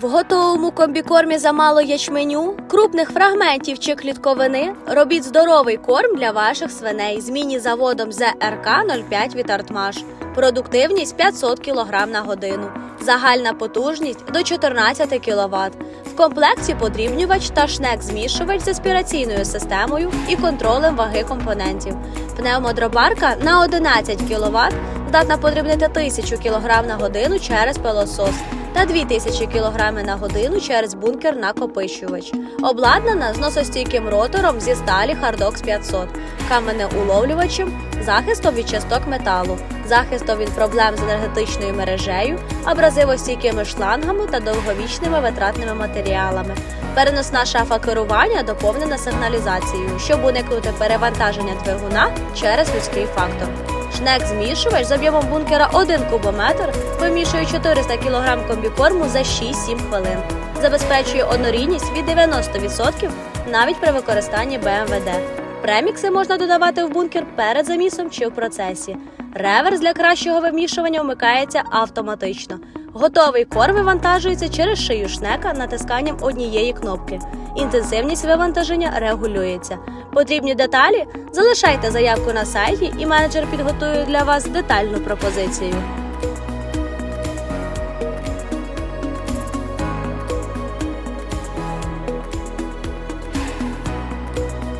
В готовому комбікормі замало ячменю, крупних фрагментів чи клітковини. Робіть здоровий корм для ваших свиней з міні-заводом ЗРК 05 від Артмаш. Продуктивність 500 кг на годину. Загальна потужність до 14 кВт. В комплекті подрібнювач та шнек-змішувач з аспіраційною системою і контролем ваги компонентів. Пневмодробарка на 11 кВт здатна подрібнити 1000 кг на годину через пилосос та 2000 кг на годину через бункер накопичувач. Обладнана зносостійким ротором зі сталі Hardox 500, каменеуловлювачем, захистом від часток металу, захистом від проблем з енергетичною мережею, абразивостійкими шлангами та довговічними витратними матеріалами. Переносна шафа керування доповнена сигналізацією, щоб уникнути перевантаження двигуна через людський фактор. Шнек-змішувач з об'ємом бункера 1 кубометр вимішує 400 кг комбікорму за 6-7 хвилин. Забезпечує однорідність від 90% навіть при використанні БМВД. Премікси можна додавати в бункер перед замісом чи в процесі. Реверс для кращого вимішування вмикається автоматично. Готовий корм вивантажується через шию шнека натисканням однієї кнопки. Інтенсивність вивантаження регулюється. Потрібні деталі? Залишайте заявку на сайті, і менеджер підготує для вас детальну пропозицію.